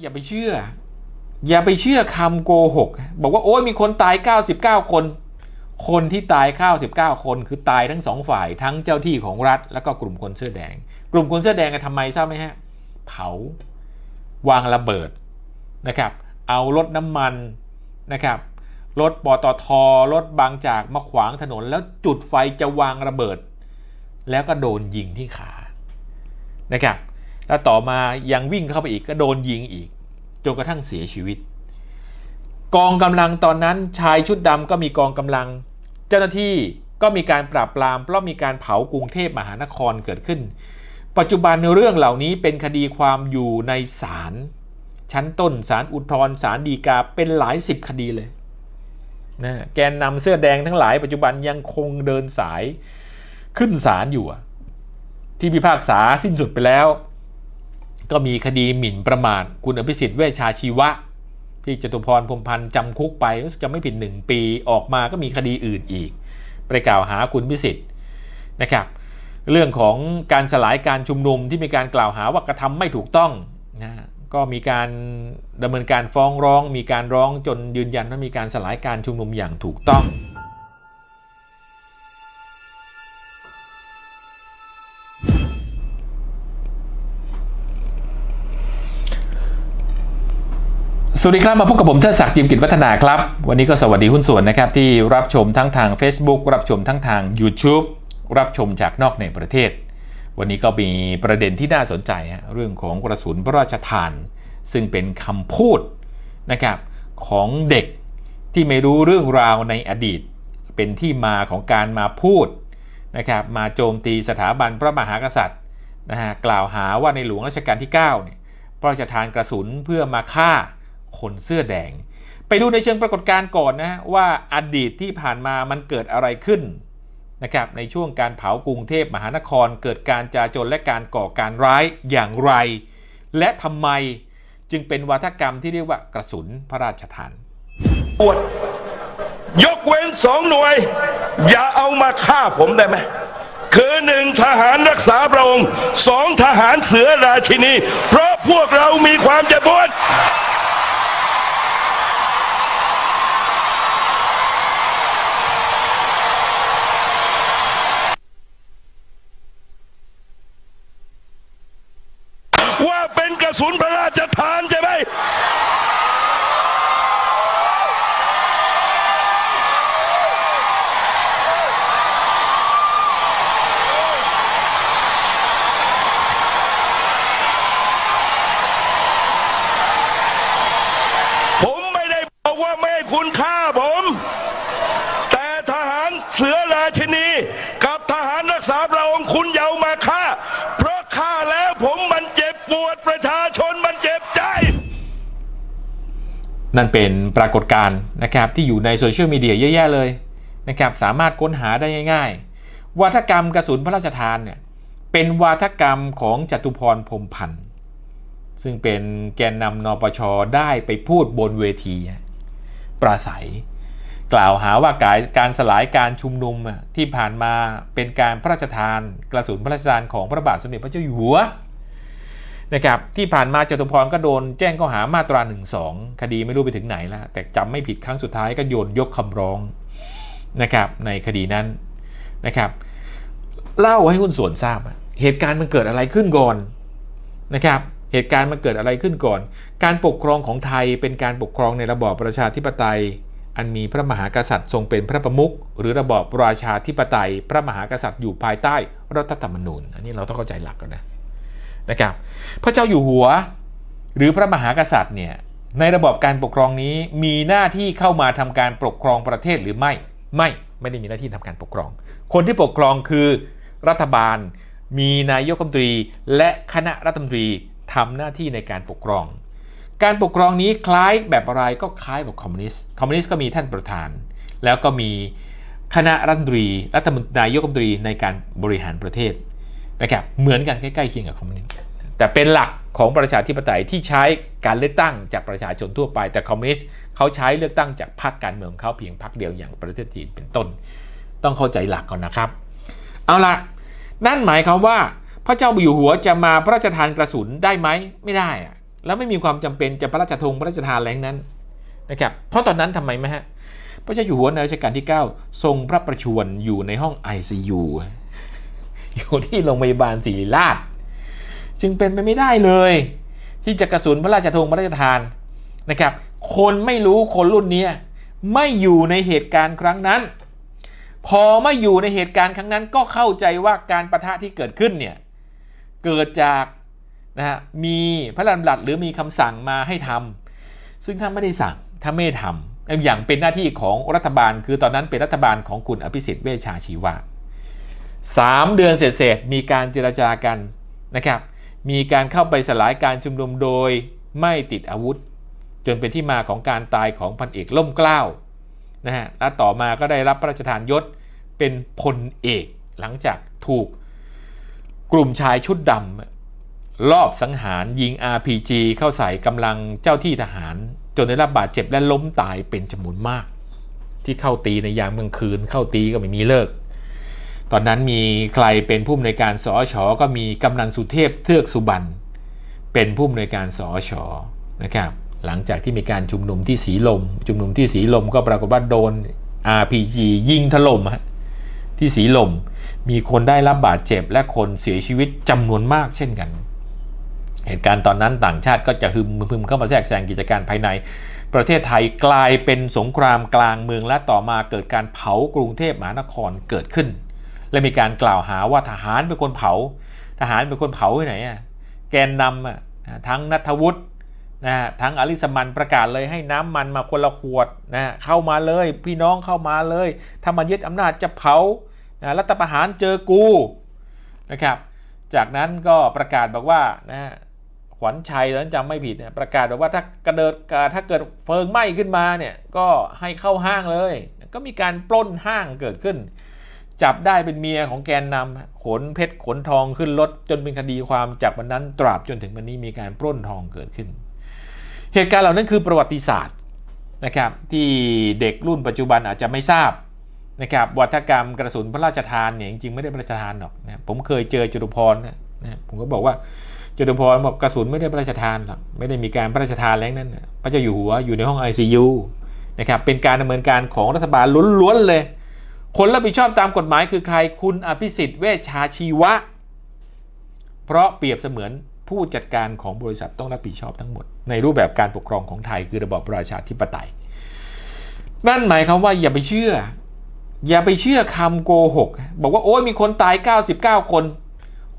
อย่าไปเชื่อ อย่าไปเชื่อคำโกหก บอกว่าโอ้ยมีคนตาย 99 คน คนที่ตาย 99 คนคือตายทั้งสองฝ่ายทั้งเจ้าที่ของรัฐ แล้วก็กลุ่มคนเสื้อแดง กลุ่มคนเสื้อแดงกันทำไมทราบไหมฮะ เผาวางระเบิดนะครับ เอารถน้ำมันนะครับรถปตทรถบางจากมาขวางถนน แล้วจุดไฟจะวางระเบิด แล้วก็โดนยิงที่ขานะครับ แล้วต่อมายังวิ่งเข้าไปอีกก็โดนยิงอีกจนกระทั่งเสียชีวิต กองกำลังตอนนั้นชายชุดดำก็มีกองกำลัง เจ้าหน้าที่ก็มีการปราบปรามเพราะมีการเผากรุงเทพมหานครเกิดขึ้น ปัจจุบันเรื่องเหล่านี้เป็นคดีความอยู่ในศาลชั้นต้นศาลอุทธรณ์ศาลฎีกาเป็นหลายสิบคดีเลยนะแกนนำเสื้อแดงทั้งหลายปัจจุบันยังคงเดินสายขึ้นศาลอยู่ที่พิพากษาสิ้นสุดไปแล้ว ก็มีคดีหมิ่นประมาทคุณอภิสิทธิ์เวชชาชีวะ ที่จตุพรพรมพันธ์จำคุกไปจะไม่ผิดหนึ่งปีออกมาก็มีคดีอื่นอีก ไปกล่าวหาคุณพิสิทธิ์นะครับ เรื่องของการสลายการชุมนุมที่มีการกล่าวหาว่ากระทำไม่ถูกต้องนะก็มีการดำเนินการฟ้องร้อง มีการร้องจนยืนยันว่ามีการสลายการชุมนุมอย่างถูกต้อง สวัสดีครับมาพบกับผมเทิดศักดิ์จิมกิจวัฒนาครับ วันนี้ก็สวัสดีหุ้นส่วนนะครับ ที่รับชมทั้งทาง Facebook รับชมทั้งทาง YouTube รับชมจากนอกในประเทศ วันนี้ก็มีประเด็นที่น่าสนใจฮะเรื่องของกระสุนพระราชทาน ซึ่งเป็นคำพูดนะครับของเด็กที่ไม่รู้เรื่องราวในอดีต เป็นที่มาของการมาพูดนะครับมาโจมตีสถาบันพระมหากษัตริย์นะฮะกล่าวหาว่าในหลวงรัชกาลที่9เนี่ยพระราชทานกระสุนเพื่อมาฆ่า คนเสื้อแดง ไปดูในเชิงปรากฏการณ์ก่อนนะว่าอดีตที่ผ่านมามันเกิดอะไรขึ้นนะครับในช่วงการเผากรุงเทพมหานคร เกิดการจาจนและการก่อการร้ายอย่างไร และทำไมจึงเป็นวัฒกรรมที่เรียกว่ากระสุนพระราชทานปวดยกเว้นสองหน่วย อย่าเอามาฆ่าผมได้ไหมคือหนึ่งทหารรักษาพระองค์สองทหารเสือราชินี เพราะพวกเรามีความเจ็บปวด ว่าเป็นกระ สุนพระราชทานใช่ไหมผมไม่ได้บอกว่าไม่ให้คุณฆ่าผม แต่ทหารเสือราชินี กับทหารรักษาพระองค์คุณอย่าเอามาฆ่า เพราะฆ่าแล้วผมมันเจ็บปวดประชาชนมันเจ็บใจ นั่นเป็นปรากฏการณ์นะครับที่อยู่ในโซเชียลมีเดียเยอะแยะเลยนะครับสามารถค้นหาได้ง่ายๆ วาทกรรมกระสุนพระราชทานเนี่ยเป็นวาทกรรมของจตุพรพรมพันธ์ซึ่งเป็นแกนนำนปชได้ไปพูดบนเวทีปราศัย กล่าวหาว่าการการสลายการชุมนุมที่ผ่านมาเป็นการพระราชทาน กระสุนพระราชทานของพระบาทสมเด็จพระเจ้าอยู่หัว นะครับที่ผ่านมาจตุพรก็โดนแจ้งข้อหามาตรา1นึคดีไม่รู้ไปถึงไหนแล้ว แต่จำไม่ผิดครั้งสุดท้ายก็โยนยกคำร้องนะครับในคดีนั้นนะครับเล่าให้หุ้นส่วนทราบ เหตุการณ์มันเกิดอะไรขึ้นก่อนนะครับเหตุการณ์มันเกิดอะไรขึ้นก่อน การปกครองของไทยเป็นการปกครองในระบอบประชาธิปไตย อันมีพระมหากษัตริย์ทรงเป็นพระประมุขหรือระบอบราชาธิปไตย พระมหากษัตริย์อยู่ภายใต้รัฐธรรมนูญ อันนี้เราต้องเข้าใจหลักก่อนนะ นะครับพระเจ้าอยู่หัว หรือพระมหากษัตริย์เนี่ยในระบอบการปกครองนี้มีหน้าที่เข้ามาทำการปกครองประเทศหรือไม่ไม่ไม่ได้มีหน้าที่ทำการปกครอง คนที่ปกครองคือรัฐบาล มีนายกรัฐมนตรี และคณะรัฐมนตรีทำหน้าที่ในการปกครอง การปกครองนี้คล้ายแบบอะไรก็คล้ายแบบคอมมิวนิสต์คอมมิวนิสต์ก็มีท่านประธาน แล้วก็มีคณะรัฐมนตรีรัฐมนตรีนายกรัฐมนตรีในการบริหารประเทศ นะครับเหมือนกันใกล้ๆเคียงกับคอมมิวนิสต์แต่เป็นหลักของประชาธิปไตยที่ใช้การเลือกตั้งจากประชาชนทั่วไป แต่คอมมิวนิสต์เขาใช้เลือกตั้งจากพรรคการเมืองเขาเพียงพรรคเดียวอย่างประเทศจีนเป็นต้น ต้องเข้าใจหลักก่อนนะครับ เอาละนั่นหมายความว่าพระเจ้าอยู่หัวจะมาพระราชทานกระสุนได้ไหมไม่ได้อะแล้วไม่มีความจำเป็นจะพระราชทงพระราชทานอะไรงนั้นนะครับเพราะตอนนั้นทำไมไหมฮะพระเจ้าอยู่หัวในรัชกาลที่ 9 ทรงพระประชวรอยู่ในห้อง ICU อยู่ที่โรงพยาบาลศิริราช จึงเป็นไปไม่ได้เลย ที่จะกระสุนพระราชทงพระราชทานนะครับ คนไม่รู้คนรุ่นนี้ไม่อยู่ในเหตุการณ์ครั้งนั้น พอไม่อยู่ในเหตุการณ์ครั้งนั้น ก็เข้าใจว่าการประทะที่เกิดขึ้นเนี่ยเกิดจากนะฮะมีพระราชดำรัสหรือมีคำสั่งมาให้ทำซึ่งถ้าไม่ได้สั่งถ้าไม่ทำอย่างเป็นหน้าที่ของรัฐบาล คือตอนนั้นเป็นรัฐบาลของคุณอภิสิทธิ์เวชชาชีวะ สามเดือนเศษๆมีการเจรจากันนะครับมีการเข้าไปสลายการชุมนุมโดยไม่ติดอาวุธ จนเป็นที่มาของการตายของพันเอกล่มเกล้านะฮะและต่อมาก็ได้รับพระราชทานยศเป็นพลเอกหลังจากถูกกลุ่มชายชุดดำลอบสังหารยิง RPG เข้าใส่กำลังเจ้าที่ทหาร จนได้รับบาดเจ็บและล้มตายเป็นจำนวนมาก ที่เข้าตีในยามกลางคืนเข้าตีก็ไม่มีเลิก ตอนนั้นมีใครเป็นผู้อำนวยการสอชอก็มีกำนันสุเทพเทือกสุบรรณเป็นผู้อำนวยการสอชอนะครับหลังจากที่มีการชุมนุมที่สีลม ชุมนุมที่สีลมก็ปรากฏว่าโดน RPG ยิงถล่มฮะที่สีลม มีคนได้รับบาดเจ็บและคนเสียชีวิตจำนวนมากเช่นกัน เหตุการณ์ตอนนั้นต่างชาติก็จะฮึมพึมเข้ามาแทรกแซงกิจการภายใน ประเทศไทยกลายเป็นสงครามกลางเมืองและต่อมาเกิดการเผากรุงเทพมหานครเกิดขึ้น และมีการกล่าวหาว่าทหารเป็นคนเผา ทหารเป็นคนเผาที่ไหนอะแกนนำอะทั้งนัทวุฒินะทั้งอลิสมันประกาศเลยให้น้ำมันมาคนละขวดนะเข้ามาเลยพี่น้องเข้ามาเลย ถ้ามันยึดอำนาจจะเผานะรัฐประหารเจอกูนะครับ จากนั้นก็ประกาศบอกว่านะขวัญชัยแล้วจำไม่ผิดเนี่ยประกาศบอกว่าถ้ากระเดิดถ้าเกิดเฟิงไหม้ขึ้นมาเนี่ยก็ให้เข้าห้างเลย ก็มีการปล้นห้างเกิดขึ้น จับได้เป็นเมียของแกนนำขนเพชรขนทองขึ้นรถจนเป็นคดีความจากวันนั้นตราบจนถึงวันนี้มีการปล้นทองเกิดขึ้น เหตุการณ์เหล่านั้นคือประวัติศาสตร์นะครับที่เด็กรุ่นปัจจุบันอาจจะไม่ทราบนะครับวัฒกรรมกระสุนพระราชทานเนี่ยจริงๆไม่ได้พระราชทานหรอกนะผมเคยเจอจตุพรนะผมก็บอกว่าจตุพรบอกกระสุนไม่ได้พระราชทานหรอกไม่ได้มีการพระราชทานแรงนั้นนะพระเจ้าอยู่หัวอยู่ในห้อง ICU นะครับเป็นการดำเนินการของรัฐบาลล้วนๆเลย คนรับผิดชอบตามกฎหมายคือใครคุณอภิสิทธิ์เวชชาชีวะ เพราะเปรียบเสมือนผู้จัดการของบริษัทต้องรับผิดชอบทั้งหมด ในรูปแบบการปกครองของไทยคือระบอบประชาธิปไตย นั่นหมายความว่าอย่าไปเชื่อ อย่าไปเชื่อคำโกหก บอกว่าโอ้ยมีคนตาย 99 คน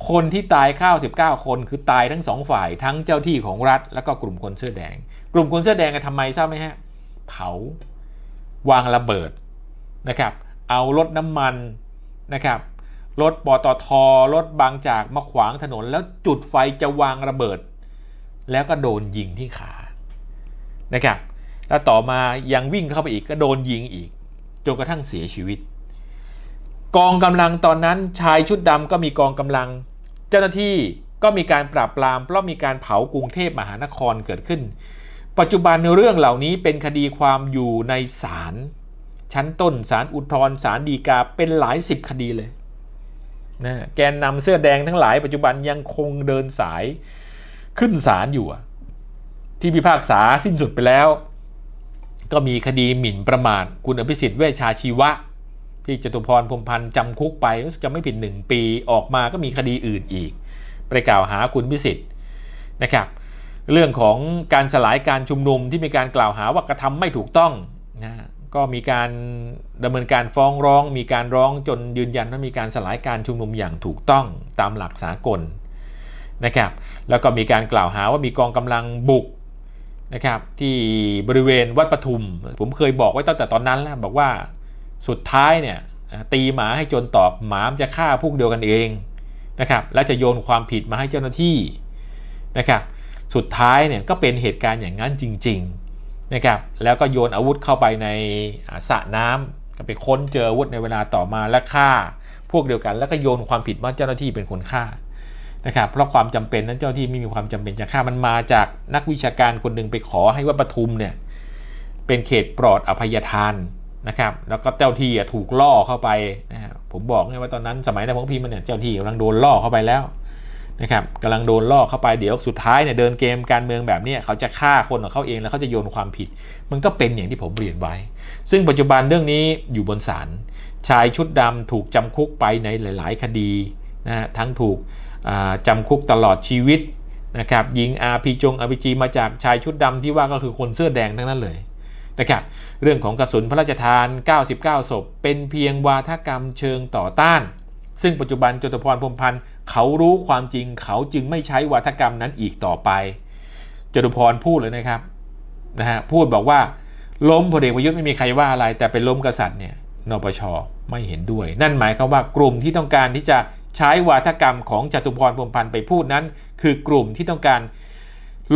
คนที่ตาย 99 คนคือตายทั้งสองฝ่ายทั้งเจ้าที่ของรัฐ แล้วก็กลุ่มคนเสื้อแดง กลุ่มคนเสื้อแดงทำไมทราบไหมฮะ เผาวางระเบิดนะครับ เอารถน้ำมันนะครับรถปตทรถบางจากมาขวางถนน แล้วจุดไฟจะวางระเบิด แล้วก็โดนยิงที่ขานะครับแล้วต่อมายังวิ่งเข้าไปอีกก็โดนยิงอีกจนกระทั่งเสียชีวิต กองกำลังตอนนั้นชายชุดดำก็มีกองกำลัง เจ้าหน้าที่ก็มีการปราบปราม เพราะมีการเผากรุงเทพมหานครเกิดขึ้น ปัจจุบันเรื่องเหล่านี้เป็นคดีความอยู่ในศาล ชั้นต้นศาลอุทธรณ์ศาลฎีกาเป็นหลายสิบคดีเลยนะแกนนำเสื้อแดงทั้งหลายปัจจุบันยังคงเดินสายขึ้นศาลอยู่ ที่พิพากษาสิ้นสุดไปแล้ว ก็มีคดีหมิ่นประมาทคุณอภิสิทธิ์เวชาชีวะ ที่จตุพรพรมพันธ์จำคุกไปจะไม่ผิดหนึ่งปีออกมาก็มีคดีอื่นอีก ไปกล่าวหาคุณพิสิทธิ์นะครับ เรื่องของการสลายการชุมนุมที่มีการกล่าวหาว่ากระทำไม่ถูกต้องนะ ก็มีการดำเนินการฟ้องร้อง มีการร้องจนยืนยันว่ามีการสลายการชุมนุมอย่างถูกต้องตามหลักสากลนะครับแล้วก็มีการกล่าวหาว่ามีกองกำลังบุกนะครับที่บริเวณวัดปทุม ผมเคยบอกไว้ตั้งแต่ตอนนั้นแล้วบอกว่าสุดท้ายเนี่ยตีหมาให้จนตอบหมามจะฆ่าพวกเดียวกันเองนะครับและจะโยนความผิดมาให้เจ้าหน้าที่นะครับสุดท้ายเนี่ยก็เป็นเหตุการณ์อย่างนั้นจริง ๆ นะครับแล้วก็โยนอาวุธเข้าไปในสระน้ำก็ไปค้นเจออาวุธในเวลาต่อมาและฆ่า พวกเดียวกัน แล้วก็โยนความผิดว่าเจ้าหน้าที่เป็นคนฆ่านะครับเพราะความจำเป็นนั้นเจ้าที่ไม่มีความจำเป็นจะฆ่ามันมาจากนักวิชาการคนหนึ่งไปขอให้ว่าปทุมเนี่ยเป็นเขตปลอดอภัยทานนะครับแล้วก็เจ้าที่ถูกล่อเข้าไปนะผมบอกไงว่าตอนนั้นสมัยนายพงพิมพ์เนี่ยเจ้าที่กำลังโดนล่อเข้าไปแล้ว นะครับกำลังโดนล่อเข้าไปเดี๋ยวสุดท้ายเนี่ยเดินเกมการเมืองแบบนี้เขาจะฆ่าคนของเขาเองแล้วเขาจะโยนความผิด มันก็เป็นอย่างที่ผมเรียนไว้ ซึ่งปัจจุบันเรื่องนี้อยู่บนศาลชายชุดดำถูกจำคุกไปในหลาย ๆ คดีนะฮะทั้งถูกอ่าจำคุกตลอดชีวิตนะครับยิง RPG จง RPG มาจากชายชุดดำที่ว่าก็คือคนเสื้อแดงทั้งนั้นเลยนะครับเรื่องของกระสุนพระราชทาน 99 ศพ เป็นเพียงวาทกรรมเชิงต่อต้าน ซึ่งปัจจุบันจตุพรพรมพันธ์เขารู้ความจริงเขาจึงไม่ใช้วาทกรรมนั้นอีกต่อไปจตุพรพูดเลยนะครับนะฮะพูดบอกว่าล้มพลเอกประยุทธ์ไม่มีใครว่าอะไร แต่เป็นล้มกษัตริย์เนี่ยนปชไม่เห็นด้วย นั่นหมายความว่ากลุ่มที่ต้องการที่จะใช้วาทกรรมของจตุพรพรมพันธ์ไปพูดนั้น คือกลุ่มที่ต้องการ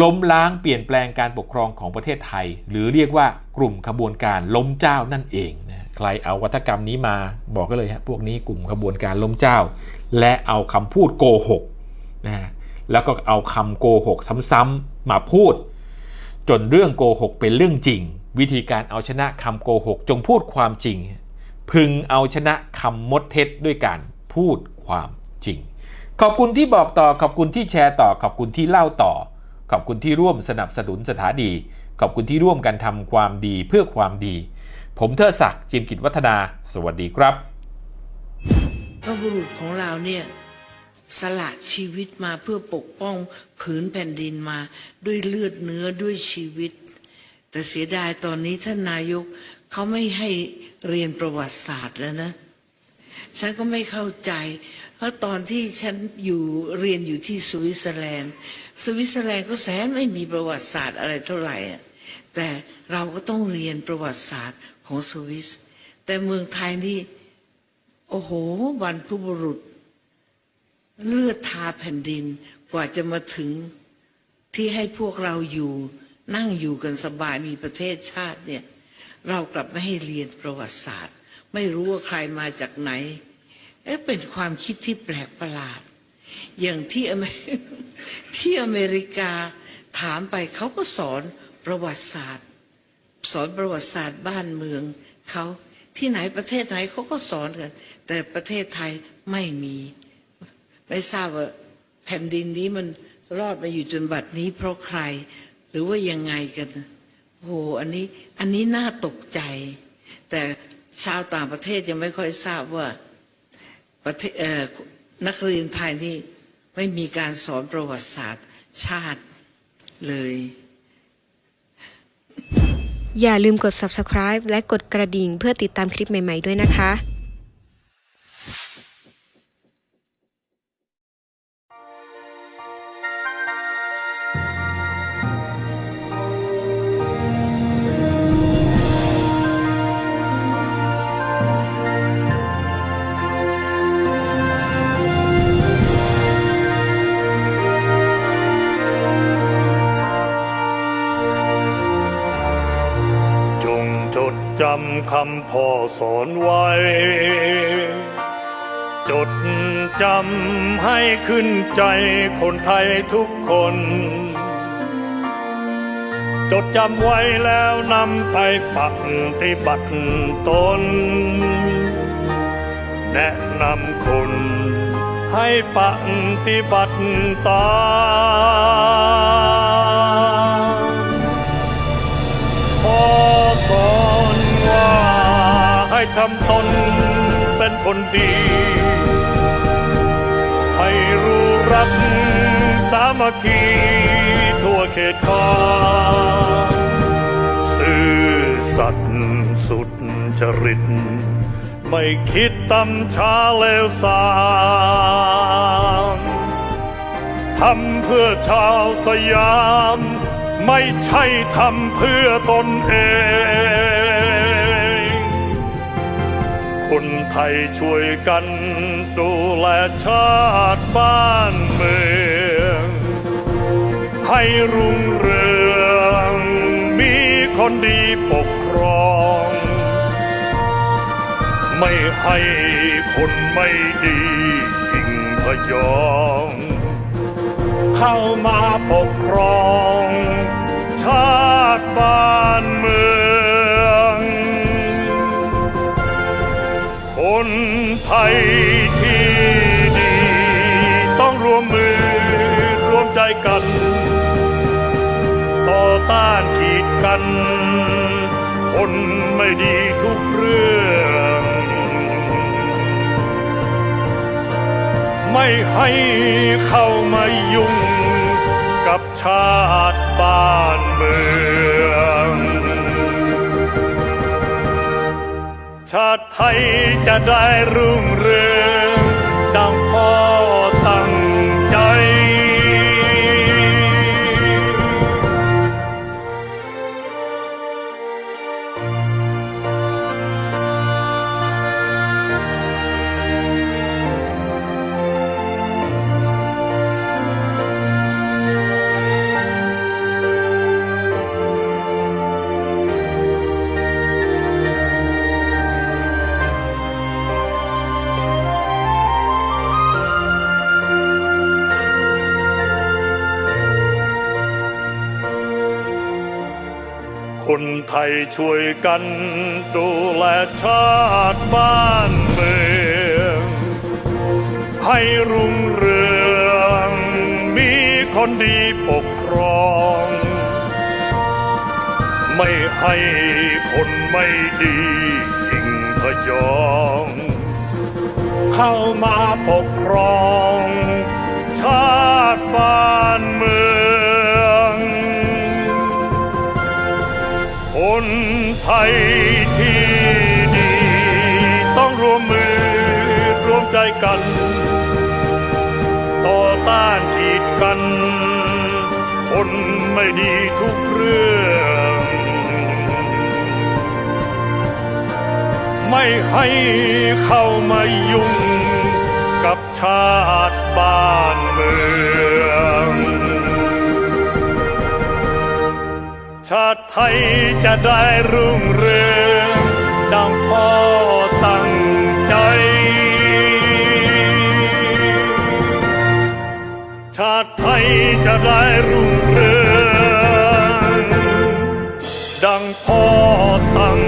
ล้มล้างเปลี่ยนแปลงการปกครองของประเทศไทย หรือเรียกว่ากลุ่มขบวนการล้มเจ้านั่นเองนะใครเอาวัฒกรรมนี้มาบอกก็เลยฮะพวกนี้กลุ่มขบวนการล้มเจ้า และเอาคำพูดโกหกนะฮะแล้วก็เอาคำโกหกซ้ำๆมาพูด จนเรื่องโกหกเป็นเรื่องจริง วิธีการเอาชนะคำโกหกจงพูดความจริง พึงเอาชนะคำมดเท็จด้วยการพูดความจริง ขอบคุณที่บอกต่อขอบคุณที่แชร์ต่อขอบคุณที่เล่าต่อ ขอบคุณที่ร่วมสนับสนุนสถานีขอบคุณที่ร่วมกันทำความดีเพื่อความดี ผมเทอศักดิ์จิมกิจวัฒนา สวัสดีครับพระบุรุษของเราเนี่ยสละชีวิตมาเพื่อปกป้องผืนแผ่นดินมาด้วยเลือดเนื้อด้วยชีวิต แต่เสียดายตอนนี้ท่านนายกเขาไม่ให้เรียนประวัติศาสตร์แล้วนะ ฉันก็ไม่เข้าใจ เพราะตอนที่ฉันอยู่เรียนอยู่ที่สวิตเซอร์แลนด์ สวิตเซอร์แลนด์ก็แสนไม่มีประวัติศาสตร์อะไรเท่าไหร่อะแต่เราก็ต้องเรียนประวัติศาสตร์ของสวิส แต่เมืองไทยนี่ โอ้โหบรรพบุรุษ เลือดทาแผ่นดินกว่าจะมาถึงที่ให้พวกเราอยู่ นั่งอยู่กันสบายมีประเทศชาติเนี่ย เรากลับไม่ให้เรียนประวัติศาสตร์ ไม่รู้ว่าใครมาจากไหน เอ๊ะเป็นความคิดที่แปลกประหลาด อย่างที่อเมที่อเมริกาถามไปเขาก็สอนประวัติศาสตร์ สอนประวัติศาสตร์บ้านเมืองเขาที่ไหนประเทศไหนเขาก็สอนกัน แต่ประเทศไทยไม่มี ไม่ทราบว่าแผ่นดินนี้มันรอดมาอยู่จนบัดนี้เพราะใคร หรือว่ายังไงกันโอ้โหอันนี้อันนี้น่าตกใจ แต่ชาวต่างประเทศยังไม่ค่อยทราบว่าประเทศ นักเรียนไทยนี่ไม่มีการสอนประวัติศาสตร์ชาติเลย อย่าลืมกด subscribe และกดกระดิ่งเพื่อติดตามคลิปใหม่ ๆ ด้วยนะคะำคำพ่อสอนไว้ จดจำให้ขึ้นใจคนไทยทุกคน จดจำไว้แล้วนำไปปฏิบัติตน แนะนำคนให้ปฏิบัติตาม ทำตนเป็นคนดี ให้รู้รักสามัคคีทั่วเขตขาซื่อสัตย์สุดจริต ไม่คิดตำช้าเลวสามทำเพื่อชาวสยาม ไม่ใช่ทำเพื่อตนเอง คนไทยช่วยกันดูแลชาติบ้านเมือง ให้รุ่งเรืองมีคนดีปกครอง ไม่ให้คนไม่ดียิ่งพยอง เข้ามาปกครอง ชาติบ้านเมือง คนไทยที่ดี ต้องรวมมือรวมใจกัน ต่อต้านกีดกัน คนไม่ดีทุกเรื่อง ไม่ให้เข้ามายุ่งกับชาติบ้านเมือง ชาติไทยจะได้รุ่งเรือง ไทยช่วยกันดูแลชาติบ้านเมือง ให้รุ่งเรืองมีคนดีปกครอง ไม่ให้คนไม่ดียิ่งพยอง เข้ามาปกครอง ชาติบ้านเมือง คนไทยที่ดีต้องรวมมือรวมใจกัน ต่อต้านกีดกัน คนไม่ดีทุกเรื่อง ไม่ให้เข้ามายุ่งกับชาติบ้านเมือง ชาติไทยจะได้รุ่งเรืองดังพ่อตั้งใจ ชาติไทยจะได้รุ่งเรืองดังพ่อตั้ง